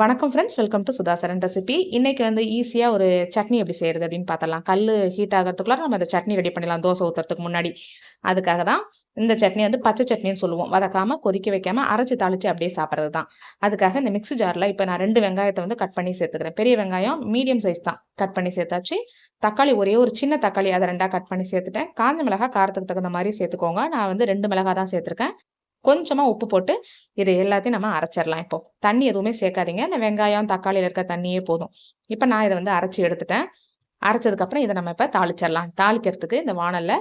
வணக்கம் friends welcome to Sudhasaran recipe இன்னைக்கு வந்து ஈஸியாக ஒரு சட்னி எப்படி செய்கிறது அப்படின்னு பார்த்தலாம் கல் ஹீட் ஆகிறதுக்குள்ள நம்ம அந்த சட்னி ரெடி பண்ணிடலாம். தோசை ஊற்றுறதுக்கு முன்னாடி. அதுக்காக தான் இந்த சட்னி வந்து பச்சை சட்னின்னு சொல்லுவோம். வதக்காமல் கொதிக்க வைக்காமல் அரைச்சி தாளித்து அப்படியே சாப்பிட்றது தான் அதுக்காக இந்த மிக்ஸி ஜாரில் இப்போ நான் ரெண்டு வெங்காயத்தை வந்து கட் பண்ணி சேர்த்துக்கிறேன். பெரிய வெங்காயம் மீடியம் சைஸ் தான். கட் பண்ணி சேர்த்தாச்சு. தக்காளி ஒரே ஒரு சின்ன தக்காளி அதை ரெண்டாக கட் பண்ணி சேர்த்துட்டேன். காஞ்ச மிளகா காரத்துக்கு தகுந்த மாதிரி சேர்த்துக்கோங்க. நான் வந்து ரெண்டு மிளகா தான் சேர்த்துருக்கேன். கொஞ்சமாக உப்பு போட்டு இது எல்லாத்தையும் நம்ம அரைச்சிடலாம் இப்போ. தண்ணி எதுவுமே சேர்க்காதீங்க. இந்த வெங்காயம் தக்காளியில் இருக்க தண்ணியே போதும். இப்போ நான் இதை வந்து அரைச்சி எடுத்துட்டேன். அரைச்சதுக்கப்புறம் இதை நம்ம இப்போ தாளிச்சிடலாம். தாளிக்கிறதுக்கு இந்த வானலில்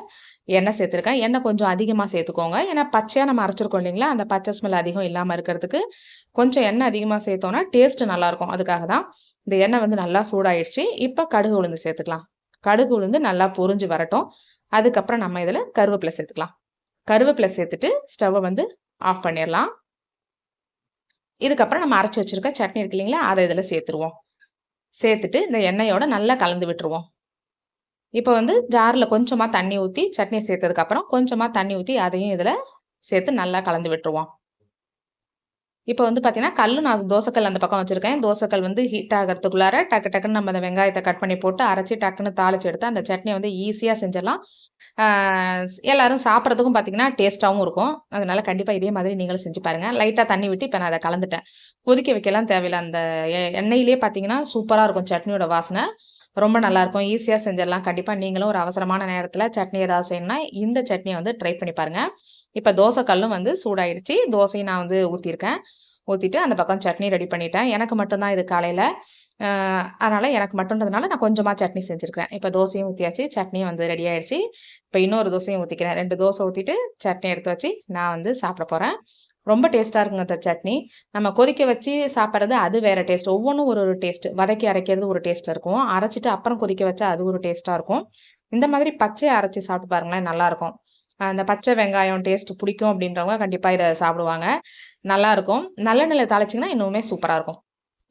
எண்ணெய் சேர்த்துருக்கேன். எண்ணெய் கொஞ்சம் அதிகமாக சேர்த்துக்கோங்க. ஏன்னா பச்சையாக நம்ம அரைச்சிருக்கோம் இல்லைங்களா? அந்த பச்சை ஸ்மெல் அதிகம் இல்லாமல் இருக்கிறதுக்கு கொஞ்சம் எண்ணெய் அதிகமாக சேர்த்தோன்னா டேஸ்ட்டு நல்லாயிருக்கும் அதுக்காக தான் இந்த எண்ணெய் வந்து நல்லா சூடாயிடுச்சு. இப்போ கடுகு உளுந்து சேர்த்துக்கலாம். கடுகு உளுந்து நல்லா பொறிஞ்சு வரட்டும். அதுக்கப்புறம் நம்ம இதில் கருவேப்பிலை சேர்த்துக்கலாம். கருவேப்பிலை சேர்த்துட்டு ஸ்டவ்வை வந்து ஆஃப் பண்ணிடலாம் இதுக்கப்புறம் நம்ம அரைச்சி வச்சுருக்க சட்னி இருக்கு இல்லைங்களா அதை இதில் சேர்த்துருவோம். சேர்த்துட்டு இந்த எண்ணெயோட நல்லா கலந்து விட்டுருவோம். இப்போ வந்து ஜாரில் கொஞ்சமாக தண்ணி ஊற்றி சட்னி சேர்த்ததுக்கப்புறம் கொஞ்சமாக தண்ணி ஊற்றி அதையும் இதில் சேர்த்து நல்லா கலந்து விட்டுருவோம். இப்போ வந்து பார்த்தீங்கன்னா கல் நான் தோசைக்கல் அந்த பக்கம் வச்சுருக்கேன். தோசைக்கல் வந்து ஹீட் ஆகிறதுக்குள்ளார டக்கு டக்குன்னு நம்ம அந்த வெங்காயத்தை கட் பண்ணி போட்டு அரைச்சி டக்குன்னு தாளிச்சு எடுத்து அந்த சட்னியை வந்து ஈஸியாக செஞ்சிடலாம். எல்லோரும் சாப்பிட்றதுக்கும் பார்த்தீங்கன்னா டேஸ்ட்டாகவும் இருக்கும். அதனால் கண்டிப்பாக இதே மாதிரி நீங்களும் செஞ்சு பாருங்கள் லைட்டாக தண்ணி விட்டு இப்போ நான் அதை கலந்துட்டேன். கொதிக்க வைக்கலாம் தேவையில்லை. அந்த எண்ணெயிலே பார்த்தீங்கன்னா சூப்பராக இருக்கும் சட்னியோட வாசனை. ரொம்ப நல்லாயிருக்கும் ஈஸியாக செஞ்சிடலாம். கண்டிப்பாக நீங்களும் ஒரு அவசரமான நேரத்தில் சட்னி ஏதாவது செய்யணும்னா இந்த சட்னியை வந்து ட்ரை பண்ணி பாருங்கள் இப்போ தோசை கல்லும் வந்து சூடாயிடுச்சு. தோசையும் நான் வந்து ஊற்றிருக்கேன் ஊற்றிட்டு அந்த பக்கம் சட்னி ரெடி பண்ணிட்டேன். எனக்கு மட்டும்தான் இது காலையில். அதனால் எனக்கு மட்டுன்றதுனால நான் கொஞ்சமாக சட்னி செஞ்சுருக்கிறேன். இப்போ தோசையும் ஊற்றியாச்சு சட்னியும் வந்து ரெடி ஆயிடுச்சு. இப்போ இன்னொரு தோசையும் ஊற்றிக்கிறேன் ரெண்டு தோசை ஊற்றிட்டு சட்னி எடுத்து வச்சு நான் வந்து சாப்பிட போகிறேன் ரொம்ப டேஸ்ட்டாக இருக்குங்க அந்த சட்னி. நம்ம கொதிக்க வச்சு சாப்பிட்றது அது வேறு டேஸ்ட். ஒவ்வொன்றும் ஒரு ஒரு டேஸ்ட். வதக்கி அரைக்கிறது ஒரு டேஸ்ட்டில் இருக்கும். அரைச்சிட்டு அப்புறம் கொதிக்க வச்சா அது ஒரு டேஸ்ட்டாக இருக்கும். இந்த மாதிரி பச்சையை அரைச்சி சாப்பிட்டு பாருங்களேன் நல்லாயிருக்கும் அந்த பச்சை வெங்காயம் டேஸ்ட் பிடிக்கும் அப்படின்றவங்க கண்டிப்பாக இதை சாப்பிடுவாங்க. நல்லாயிருக்கும் நல்லெண்ணெயில் தாளிச்சிங்கன்னா இன்னுமே சூப்பராக இருக்கும்.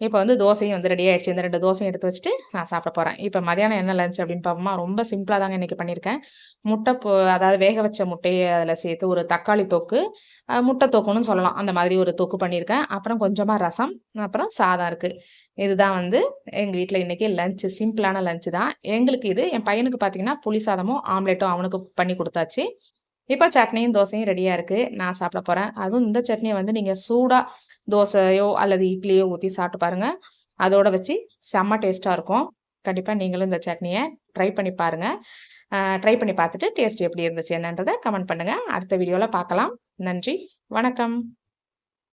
இப்போ வந்து தோசையும் வந்து ரெடி ஆகிடுச்சு இந்த ரெண்டு தோசையும் எடுத்து வச்சுட்டு நான் சாப்பிட போகிறேன் இப்போ மதியானம் என்ன லஞ்ச் அப்படின்னு பார்ப்போமா ரொம்ப சிம்பிளாக தாங்க இன்றைக்கி பண்ணியிருக்கேன். முட்டை போ அதாவது வேக வச்ச முட்டையை அதில் சேர்த்து ஒரு தக்காளி தொக்கு முட்டை தொக்குன்னு சொல்லலாம். அந்த மாதிரி ஒரு தொக்கு பண்ணியிருக்கேன். அப்புறம் கொஞ்சமாக ரசம் அப்புறம் சாதம் இருக்குது இதுதான் வந்து எங்கள் வீட்டில் இன்றைக்கி லஞ்சு சிம்பிளான லஞ்சு தான். எங்களுக்கு இது என் பையனுக்கு பார்த்தீங்கன்னா புளி சாதமும் ஆம்லேட்டும் அவனுக்கு பண்ணி கொடுத்தாச்சு. இப்போ சட்னியும் தோசையும் ரெடியாக இருக்குது நான் சாப்பிட போகிறேன் அதுவும் இந்த சட்னியை வந்து நீங்கள் சூடாக தோசையோ அல்லது இட்லியோ ஊற்றி சாப்பிட்டு பாருங்கள் அதோட வச்சு செம்ம டேஸ்ட்டாக இருக்கும். கண்டிப்பாக நீங்களும் இந்த சட்னியை ட்ரை பண்ணி பாருங்கள் ட்ரை பண்ணி பார்த்துட்டு டேஸ்ட் எப்படி இருந்துச்சு என்னன்றதை கமெண்ட் பண்ணுங்கள் அடுத்த வீடியோவில் பார்க்கலாம். நன்றி. வணக்கம்.